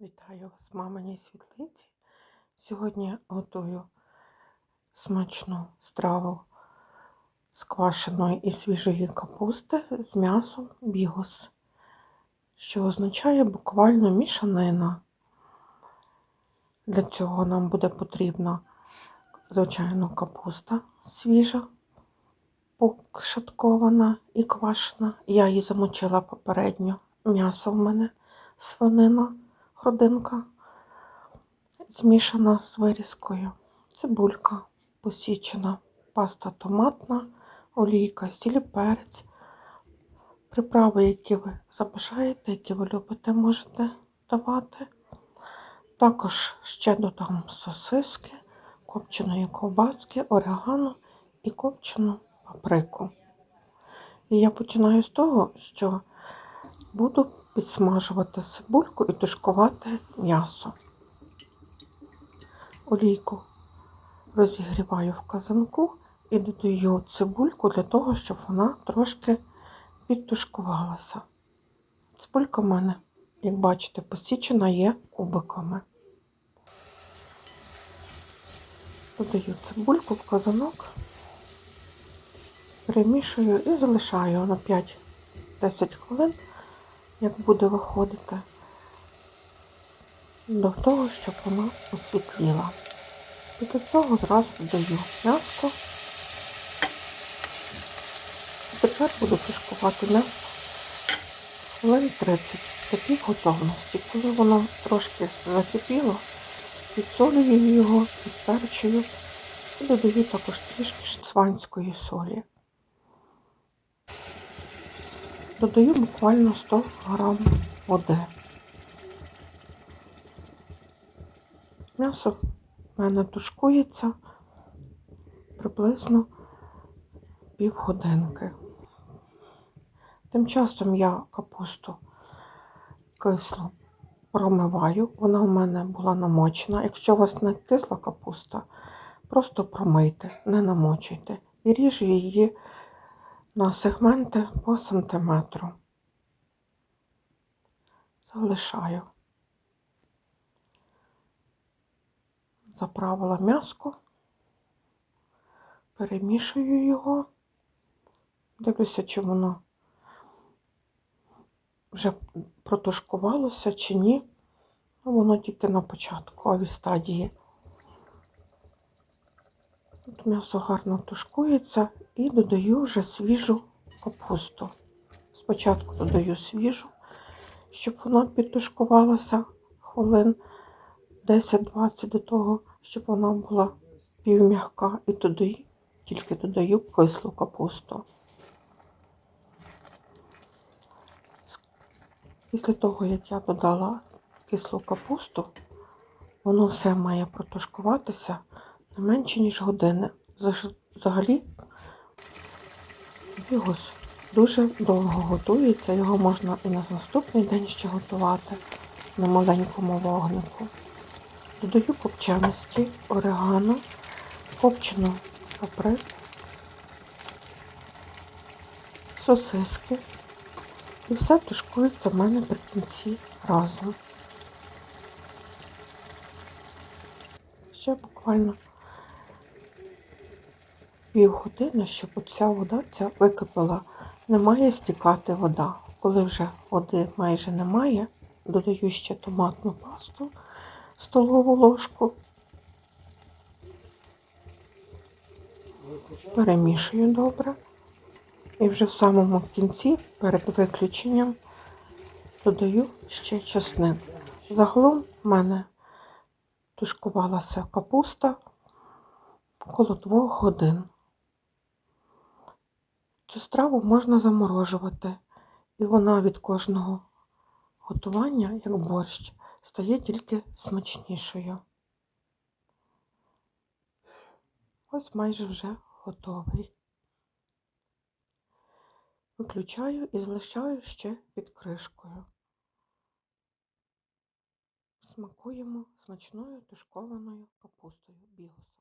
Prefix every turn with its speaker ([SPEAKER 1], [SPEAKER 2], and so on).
[SPEAKER 1] Вітаю вас, маминій світлиці. Сьогодні готую смачну страву з квашеної і свіжої капусти з м'ясом бігус, що означає буквально мішанина. Для цього нам буде потрібна, звичайно, капуста свіжа, пошаткована і квашена. Я її замочила попередньо. М'ясо в мене свинина родинка змішана з вирізкою, цибулька посічена, паста томатна, олійка, сіль, перець, приправи, які ви забажаєте, які ви любите, можете давати. Також ще додам сосиски, копченої ковбаски, орегано і копчену паприку. І я починаю з того, що буду підсмажувати цибульку і тушкувати м'ясо. Олійку розігріваю в казанку і додаю цибульку для того, щоб вона трошки підтушкувалася. Цибулька в мене, як бачите, посічена є кубиками. Додаю цибульку в казанок, перемішую і залишаю на 5-10 хвилин як буде виходити до того, щоб вона освітліла. Після цього зразу додаю м'ясо. Тепер буду тушкувати м'ясо хвилин 30 такій готовності. Коли воно трошки закипіло, підсолюю його, підперчую і додаю також трішки шванської солі. Додаю буквально 100 грам води. М'ясо в мене тушкується приблизно півгодинки. Тим часом я капусту кислу промиваю, вона в мене була намочена. Якщо у вас не кисла капуста, просто промийте, не намочуйте і ріжу її на сегменти по сантиметру. Залишаю. Заправила м'яско, перемішую його, дивлюся, чи воно вже протушкувалося чи ні. Ну, воно тільки на початковій стадії. М'ясо гарно тушкується і додаю вже свіжу капусту. Спочатку додаю свіжу, щоб вона підтушкувалася хвилин 10-20 до того, щоб вона була півм'яка. І туди тільки додаю кислу капусту. Після того, як я додала кислу капусту, воно все має протушкуватися не менше, ніж години. Взагалі бігус дуже довго готується, його можна і на наступний день ще готувати на маленькому вогнику. Додаю копченості, орегано, копчену паприку, сосиски. І все тушкується в мене при кінці разом. Ще буквально півгодини, щоб оця вода ця википала. Не має стікати вода. Коли вже води майже немає, додаю ще томатну пасту, столову ложку, перемішую добре. І вже в самому кінці, перед виключенням, додаю ще чесник. Загалом в мене тушкувалася капуста коло двох годин. Цю страву можна заморожувати, і вона від кожного готування, як борщ, стає тільки смачнішою. Ось майже вже готовий. Виключаю і залишаю ще під кришкою. Смакуємо смачною тушкованою капустою бігус.